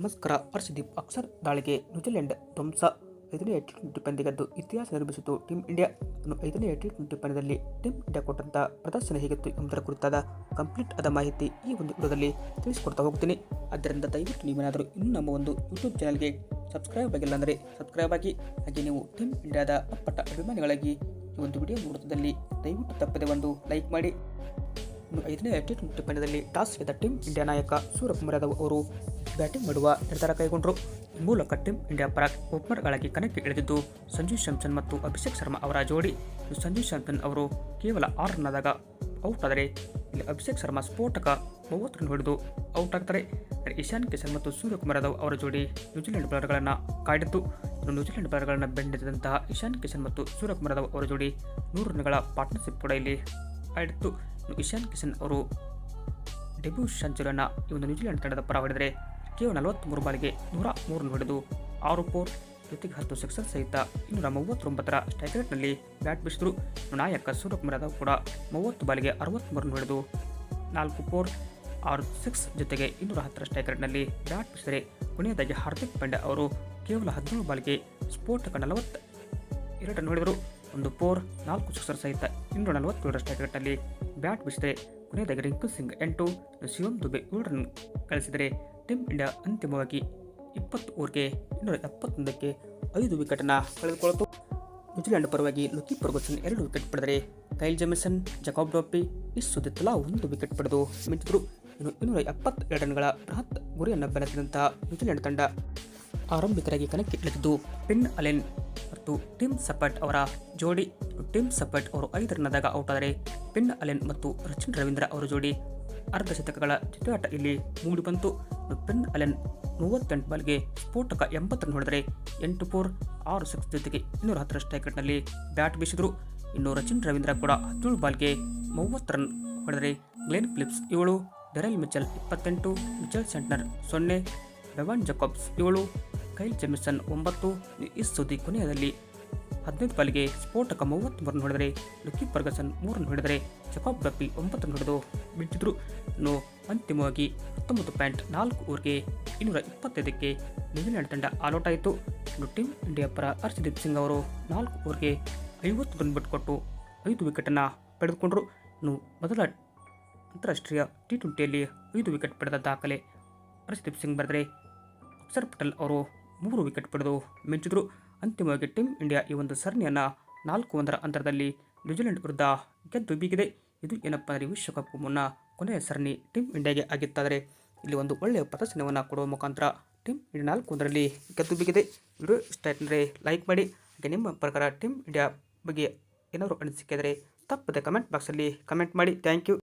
ನಮಸ್ಕಾರ, ಹರ್ಷದೀಪ್ ಅಕ್ಷರ್ ದಾಳಿಗೆ ನ್ಯೂಜಿಲೆಂಡ್ ಧ್ವಂಸ. ಐದನೇ ಟಿ ಟ್ವೆಂಟಿ ಪಂದ್ಯ ಗೆದ್ದು ಇತಿಹಾಸ ನಿರ್ಮಿಸಿತು ಟೀಮ್ ಇಂಡಿಯಾ. ಐದನೇ ಟಿ ಟ್ವೆಂಟಿ ಪಂದ್ಯದಲ್ಲಿ ಟೀಮ್ ಇಂಡಿಯಾ ಕೊಟ್ಟಂತ ಪ್ರದರ್ಶನ ಹೇಗಿತ್ತು ಎಂಬುದರ ಕುರಿತಾದ ಕಂಪ್ಲೀಟ್ ಆದ ಮಾಹಿತಿ ಈ ಒಂದು ವಿಡಿಯೋದಲ್ಲಿ ತಿಳಿಸಿಕೊಡ್ತಾ ಹೋಗ್ತೀನಿ. ಆದ್ದರಿಂದ ದಯವಿಟ್ಟು ನೀವೇನಾದರೂ ಇನ್ನೂ ನಮ್ಮ ಒಂದು ಯೂಟ್ಯೂಬ್ ಚಾನಲ್ಗೆ ಸಬ್ಸ್ಕ್ರೈಬ್ ಆಗಿಲ್ಲ ಅಂದರೆ ಸಬ್ಸ್ಕ್ರೈಬ್ ಆಗಿ, ಹಾಗೆ ನೀವು ಟೀಮ್ ಇಂಡಿಯಾದ ಅಪ್ಪಟ ಅಭಿಮಾನಿಗಳಾಗಿ ಈ ಒಂದು ವಿಡಿಯೋ ನೋಡುತ್ತದಲ್ಲಿ ದಯವಿಟ್ಟು ತಪ್ಪದೆ ಒಂದು ಲೈಕ್ ಮಾಡಿ. ಐದನೇ ಟಿ ಟ್ವೆಂಟಿ ಪಂದ್ಯದಲ್ಲಿ ಟಾಸ್ ಗೆದ್ದ ಟೀಮ್ ಇಂಡಿಯಾ ನಾಯಕ ಸೂರ್ಯಕುಮಾರ್ ಯಾದವ್ ಅವರು ಬ್ಯಾಟಿಂಗ್ ಮಾಡುವ ನಿರ್ಧಾರ ಕೈಗೊಂಡರು. ಮೂಲಕ ಟೀಮ್ ಇಂಡಿಯಾ ಪರ ಓಪನರ್ಗಳಾಗಿ ಕಣಕ್ಕೆ ಇಳಿದಿದ್ದು ಸಂಜು ಸ್ಯಾಮ್ಸನ್ ಮತ್ತು ಅಭಿಷೇಕ್ ಶರ್ಮಾ ಅವರ ಜೋಡಿ. ಸಂಜು ಸ್ಯಾಮ್ಸನ್ ಅವರು ಕೇವಲ ಆರು ರನ್ ಆದಾಗ ಔಟ್ ಆದರೆ ಇಲ್ಲಿ ಅಭಿಷೇಕ್ ಶರ್ಮಾ ಸ್ಫೋಟಕ ಮೂವತ್ತು ರನ್ ಹೊಡೆದು ಔಟ್ ಆಗ್ತಾರೆ. ಇಶಾನ್ ಕಿಶನ್ ಮತ್ತು ಸೂರ್ಯಕುಮಾರ್ ಯಾದವ್ ಅವರ ಜೋಡಿ ನ್ಯೂಜಿಲೆಂಡ್ ಬಾಲರ್ಗಳನ್ನು ಇನ್ನು ನ್ಯೂಜಿಲೆಂಡ್ ಬಾಲರ್ಗಳನ್ನು ಬೆಂಡಿದಂತಹ ಇಶಾನ್ ಕಿಶನ್ ಮತ್ತು ಸೂರ್ಯಕುಮಾರ್ ಯಾದವ್ ಅವರ ಜೋಡಿ ನೂರು ರನ್ಗಳ ಪಾರ್ಟ್ನರ್ಶಿಪ್ ಕೂಡ ಇಲ್ಲಿ ಆಡಿತ್ತು. ಇಶಾನ್ ಕಿಶನ್ ಅವರು ಡೆಬ್ಯೂ ಸಂಚಲನ ಈ ಒಂದು ನ್ಯೂಜಿಲೆಂಡ್ ತಂಡದ ಪರ ಹೊಡೆದರೆ ಕೇವಲ ನಲವತ್ತ್ಮೂರು ಬಾಲಿಗೆ ನೂರ ಮೂರನ್ನು ರನ್ ಹೊಡೆದು ಆರು ಫೋರ್ ಜೊತೆಗೆ ಹತ್ತು ಸಿಕ್ಸರ್ ಸಹಿತ ಇನ್ನೂರ ಮೂವತ್ತೊಂಬತ್ತರ ಸ್ಟ್ರೈಕ್ ರೇಟ್ನಲ್ಲಿ ಬ್ಯಾಟ್ ಬೀಸಿದ್ರು ನಾಯಕ ಸೂರ್ಯಕುಮಾರ್ ಯಾದವ್ ಕೂಡ ಮೂವತ್ತು ಬಾಲಿಗೆ ಅರವತ್ತ್ಮೂರನ್ನು ರನ್ ಹೊಡೆದು ನಾಲ್ಕು ಫೋರ್ ಆರು ಸಿಕ್ಸ್ ಜೊತೆಗೆ ಇನ್ನೂರ ಹತ್ತರ ಸ್ಟ್ರೈಕ್ ರೇಟ್ನಲ್ಲಿ ಬ್ಯಾಟ್ ಬೀಸಿದರೆ ಕೊನೆಯದಾಗಿ ಹಾರ್ದಿಕ್ ಪಾಂಡ್ಯ ಅವರು ಕೇವಲ ಹದಿನೇಳು ಬಾಲಿಗೆ ಸ್ಫೋಟಕ ನಲವತ್ತ ಎರಡನ್ನು ಹೊಡೆದರು. ಒಂದು ಫೋರ್ ನಾಲ್ಕು ಸಿಕ್ಸರ್ ಸಹಿತ ಇನ್ನೂರ ನಲವತ್ತೇಳರಷ್ಟು ರೇಟ್ನಲ್ಲಿ ಬ್ಯಾಟ್ ಬೀಸಿದರೆ ಕೊನೆಯದಾಗಿ ರಿಂಕು ಸಿಂಗ್ ಎಂಟು ಶಿವಂ ದುಬೆ ಏಳು ರನ್ ಗಳಿಸಿದರೆ ಟೀಮ್ ಇಂಡಿಯಾ ಅಂತಿಮವಾಗಿ ಇಪ್ಪತ್ತು ಓವರ್ಗೆ ಇನ್ನೂರ ಎಪ್ಪತ್ತೊಂದಕ್ಕೆ ಐದು ವಿಕೆಟನ್ನು ಕಳೆದುಕೊಳ್ಳಿತು ನ್ಯೂಜಿಲೆಂಡ್ ಪರವಾಗಿ ಲುಕಿ ಫರ್ಗೂಸನ್ ಎರಡು ವಿಕೆಟ್ ಪಡೆದರೆ ಕೈಲ್ ಜೆಮಿಸನ್, ಜಕಾಬ್ ಡೋಪಿ ಇಷ್ಟು ತಲಾ ಒಂದು ವಿಕೆಟ್ ಪಡೆದು ಮಿಂಚಿದರು ಇನ್ನು ಇನ್ನೂರ ಎಪ್ಪತ್ತೆರಡು ರನ್ಗಳ ಬೃಹತ್ ಗುರಿಯನ್ನು ಬೆಳೆಸಿದಂತಹ ನ್ಯೂಜಿಲೆಂಡ್ ತಂಡ ಆರಂಭಿಕರಾಗಿ ಕಣಕ್ಕೆ ಇಳಿದಿದ್ದು ಪಿನ್ ಅಲೆನ್ ಮತ್ತು ಟಿಮ್ ಸಪಟ್ ಅವರ ಜೋಡಿ ಟಿಮ್ ಸಪಟ್ ಅವರು ಐದು ರನ್ನದಾಗ ಔಟ್ ಆದರೆ ಪಿನ್ ಅಲೆನ್ ಮತ್ತು ರಚಿನ್ ರವೀಂದ್ರ ಅವರ ಜೋಡಿ ಅರ್ಧ ಶತಕಗಳ ಜೊತೆಯಾಟ ಇಲ್ಲಿ ಮೂಡಿಬಂತು. ಬಂತು ಪಿನ್ ಅಲೆನ್ ಮೂವತ್ತೆಂಟು ಬಾಲ್ಗೆ ಸ್ಫೋಟಕ ಎಂಬತ್ತು ರನ್ ಹೊಡೆದರೆ ಎಂಟು ಫೋರ್ ಆರು ಸಿಕ್ಸ್ ಜೊತೆಗೆ ಇನ್ನೂರ ಹತ್ತರ ಸ್ಟ್ರೈಕರ್ನಲ್ಲಿ ಬ್ಯಾಟ್ ಬೀಸಿದರು. ಇನ್ನು ರಚಿನ್ ರವೀಂದ್ರ ಕೂಡ ಹದಿನೇಳು ಬಾಲ್ಗೆ ಮೂವತ್ತು ರನ್ ಹೊಡೆದರೆ ಗ್ಲೆನ್ ಫಿಲಿಪ್ಸ್ ಏಳು, ಡೆರೆಲ್ ಮಿಚಲ್ ಇಪ್ಪತ್ತೆಂಟು, ಮಿಚಲ್ ಸೆಂಟ್ನರ್ ಸೊನ್ನೆ, ರೆವಾನ್ ಜಕಾಬ್ಸ್ ಏಳು ಕೈಲ್ ಜೆಮಿಸನ್ ಒಂಬತ್ತು ಈ ಸುದ್ದಿ ಕೊನೆಯಲ್ಲಿ ಹದಿನೈದು ಬಾಲಿಗೆ ಸ್ಫೋಟಕ ಮೂವತ್ತು ಮೂರನ್ನು ಹೊಡೆದರೆ ಲುಕಿ ಪರ್ಗಸನ್ ಮೂರನ್ನು ರನ್ ಹೊಡೆದರೆ, ಜಕಾಬ್ ಡಪ್ಪಿ ಒಂಬತ್ತನ್ನು ಹೊಡೆದು ಬಿಟ್ಟಿದ್ರು ಇನ್ನು ಅಂತಿಮವಾಗಿ ಹತ್ತೊಂಬತ್ತು ಪಾಯಿಂಟ್ ನಾಲ್ಕು ಓವರ್ಗೆ ಇನ್ನೂರ ಇಪ್ಪತ್ತೈದಕ್ಕೆ ನ್ಯೂಜಿಲೆಂಡ್ ತಂಡ ಆಲೌಟ್ ಆಯಿತು ಇನ್ನು ಟೀಮ್ ಇಂಡಿಯಾ ಪರ ಹರ್ಷದೀಪ್ ಸಿಂಗ್ ಅವರು ನಾಲ್ಕು ಓವರ್ಗೆ ಐವತ್ತು ರನ್ ಬಿಟ್ಟುಕೊಟ್ಟು ಐದು ವಿಕೆಟನ್ನು ಪಡೆದುಕೊಂಡರು. ಇನ್ನು ಮೊದಲ ಅಂತಾರಾಷ್ಟ್ರೀಯ ಟಿ ಟ್ವೆಂಟಿಯಲ್ಲಿ ಐದು ವಿಕೆಟ್ ಪಡೆದ ದಾಖಲೆ. ಹರ್ಷದೀಪ್ ಸಿಂಗ್ ಬರೆದರೆ, ಅಕ್ಷರ್ ಪಟೇಲ್ ಅವರು ಮೂರು ವಿಕೆಟ್ ಪಡೆದು ಮಿಂಚಿದ್ರು ಅಂತಿಮವಾಗಿ ಟೀಮ್ ಇಂಡಿಯಾ ಈ ಒಂದು ಸರಣಿಯನ್ನು ನಾಲ್ಕು ಒಂದರ ಅಂತರದಲ್ಲಿ ನ್ಯೂಜಿಲೆಂಡ್ ವಿರುದ್ಧ ಗೆದ್ದು ಬೀಗಿದೆ. ಇದು ಏನಪ್ಪ ಅಂದರೆ ವಿಶ್ವಕಪ್ ಮುನ್ನ ಕೊನೆಯ ಸರಣಿ ಟೀಮ್ ಇಂಡಿಯಾಗೆ ಆಗಿತ್ತಾದರೆ ಇಲ್ಲಿ ಒಂದು ಒಳ್ಳೆಯ ಪ್ರದರ್ಶನವನ್ನು ಕೊಡುವ ಮುಖಾಂತರ ಟೀಮ್ ಇಂಡಿಯಾ ನಾಲ್ಕು ಒಂದರಲ್ಲಿ ಗೆದ್ದು ಬೀಗಿದೆ. ವಿಡಿಯೋ ಇಷ್ಟ ಆಯ್ತಂದರೆ ಲೈಕ್ ಮಾಡಿ. ಹಾಗೆ ನಿಮ್ಮ ಪ್ರಕಾರ ಟೀಮ್ ಇಂಡಿಯಾ ಬಗ್ಗೆ ಏನಾದರೂ ಅನಿಸಿಕೆ ಇದ್ದರೆ ತಪ್ಪದೆ ಕಮೆಂಟ್ ಬಾಕ್ಸಲ್ಲಿ ಕಮೆಂಟ್ ಮಾಡಿ. Thank you.